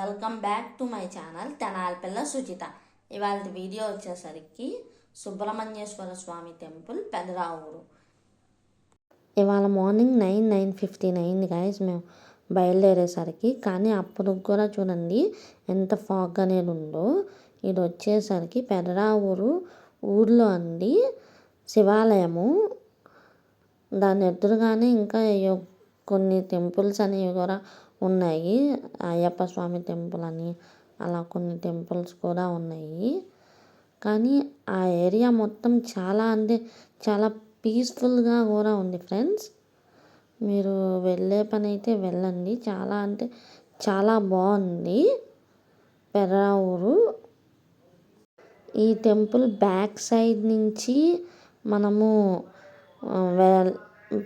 Welcome back to my channel Tenali పిల్ల సుజిత. ఇవాళ video వచ్చేసరికి సుబ్రహ్మణ్యేశ్వర స్వామి టెంపుల్ పెదరావూరు. ఇవాళ మార్నింగ్ నైన్ నైన్ ఫిఫ్టీన్ అయింది గాయస్ మేము బయలుదేరేసరికి కానీ అప్పుడు కూడా చూడండి ఎంత ఫాగ్ అనేది ఉందో. ఇది వచ్చేసరికి పెదరావూరు ఊర్లో అండి శివాలయము. దాని ఎదురుగానే ఇంకా కొన్ని టెంపుల్స్ అనేవి కూడా ఉన్నాయి. అయ్యప్ప స్వామి టెంపుల్ అని అలా కొన్ని టెంపుల్స్ కూడా ఉన్నాయి. కానీ ఆ ఏరియా మొత్తం చాలా అంటే చాలా పీస్ఫుల్గా కూడా ఉంది ఫ్రెండ్స్. మీరు వెళ్ళే పని అయితే వెళ్ళండి. చాలా అంటే చాలా బాగుంది. పెరావూరు ఈ టెంపుల్ బ్యాక్ సైడ్ నుంచి మనము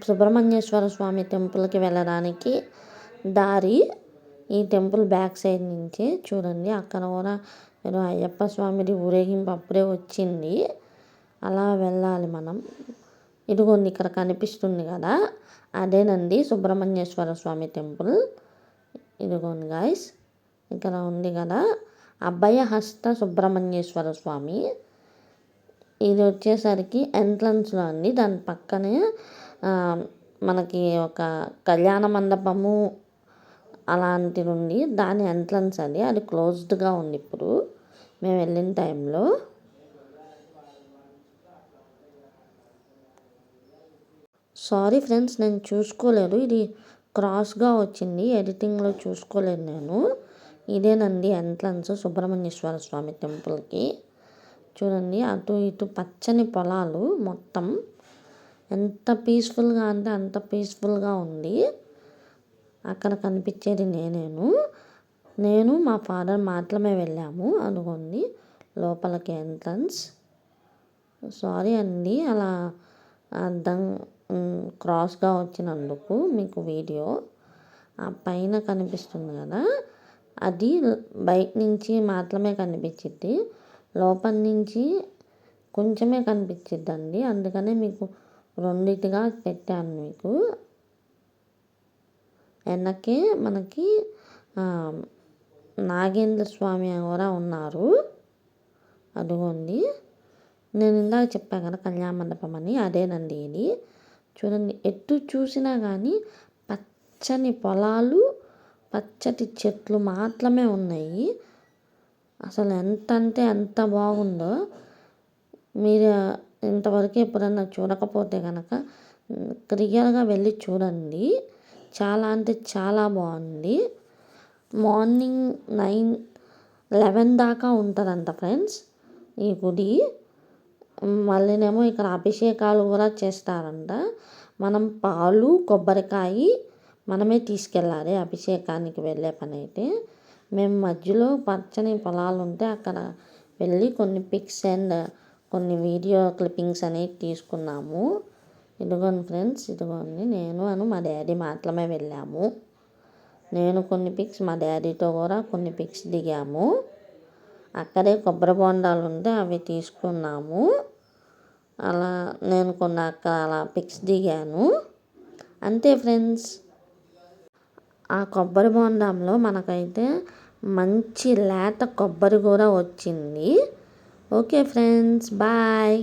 సుబ్రహ్మణ్యేశ్వర స్వామి టెంపుల్కి వెళ్ళడానికి దారి ఈ టెంపుల్ బ్యాక్ సైడ్ నుంచే చూడండి. అక్కడ కూడా మీరు అయ్యప్ప స్వామిది ఊరేగింపు అప్పుడే వచ్చింది. అలా వెళ్ళాలి మనం. ఇదిగోండి ఇక్కడ కనిపిస్తుంది కదా. అదేనండి సుబ్రహ్మణ్యేశ్వర స్వామి టెంపుల్. ఇదిగోండి గాయస్ ఇక్కడ ఉంది కదా. అభయహస్త సుబ్రహ్మణ్యేశ్వర స్వామి. ఇది వచ్చేసరికి ఎంట్రన్స్లో అండి. దాని పక్కనే మనకి ఒక కళ్యాణ మండపము అలాంటిది ఉంది దాని ఎంట్రన్స్ అది అది క్లోజ్డ్గా ఉంది ఇప్పుడు. మేము వెళ్ళిన టైంలో సారీ ఫ్రెండ్స్ నేను చూసుకోలేదు. ఇది క్రాస్గా వచ్చింది. ఎడిటింగ్లో చూసుకోలేదు నేను. ఇదేనండి ఎంట్రన్స్ సుబ్రహ్మణ్యేశ్వర స్వామి టెంపుల్కి. చూడండి అటు ఇటు పచ్చని పొలాలు మొత్తం. ఎంత పీస్ఫుల్గా అంటే అంత పీస్ఫుల్గా ఉంది. అక్కడ కనిపించేది నేనేను. నేను మా ఫాదర్ మాత్రమే వెళ్ళాము. అనుకుంది లోపలికి ఎంట్రన్స్. సారీ అండి అలా అర్థం క్రాస్గా వచ్చినందుకు మీకు వీడియో. ఆ పైన కనిపిస్తుంది కదా అది బయట నుంచి మాత్రమే కనిపించింది లోపల నుంచి కొంచెమే కనిపించిద్దండి. అందుకనే మీకు రెండిటిగా పెట్టాను మీకు. వెనకే మనకి నాగేంద్ర స్వామి కూడా ఉన్నారు. అదిగోండి. నేను ఇందాక చెప్పాను కదా కళ్యాణ మండపం అని అదేనండి ఇది. చూడండి ఎటు చూసినా కానీ పచ్చని పొలాలు పచ్చటి చెట్లు మాత్రమే ఉన్నాయి. అసలు ఎంత అంటే ఎంత బాగుందో. మీరు ఇంతవరకు ఎప్పుడన్నా చూడకపోతే కనుక క్లియర్గా వెళ్ళి చూడండి. చాలా అంటే చాలా బాగుంది. మార్నింగ్ నైన్ లెవెన్ దాకా ఉంటుందంట ఫ్రెండ్స్ ఈ గుడి. మళ్ళీనేమో ఇక్కడ అభిషేకాలు కూడా చేస్తారంట. మనం పాలు కొబ్బరికాయ మనమే తీసుకెళ్ళాలి అభిషేకానికి వెళ్ళే పని అయితే మేము మధ్యలో పచ్చని పొలాలు ఉంటే అక్కడ వెళ్ళి కొన్ని పిక్స్ అండ్ కొన్ని వీడియో క్లిప్పింగ్స్ అనేవి తీసుకున్నాము. ఇదిగోండి ఫ్రెండ్స్ ఇదిగోండి. నేను అను మా డాడీ మాత్రమే వెళ్ళాము. నేను కొన్ని పిక్స్ మా డాడీతో కూడా కొన్ని పిక్స్ దిగాము. అక్కడే కొబ్బరి బొండాలు ఉంటే అవి తీసుకున్నాము. అలా నేను కొన్ని అక్కడ అలా పిక్స్ దిగాను. అంతే ఫ్రెండ్స్. ఆ కొబ్బరి బొండంలో మనకైతే మంచి లేత కొబ్బరి కూడా వచ్చింది. Okay friends bye.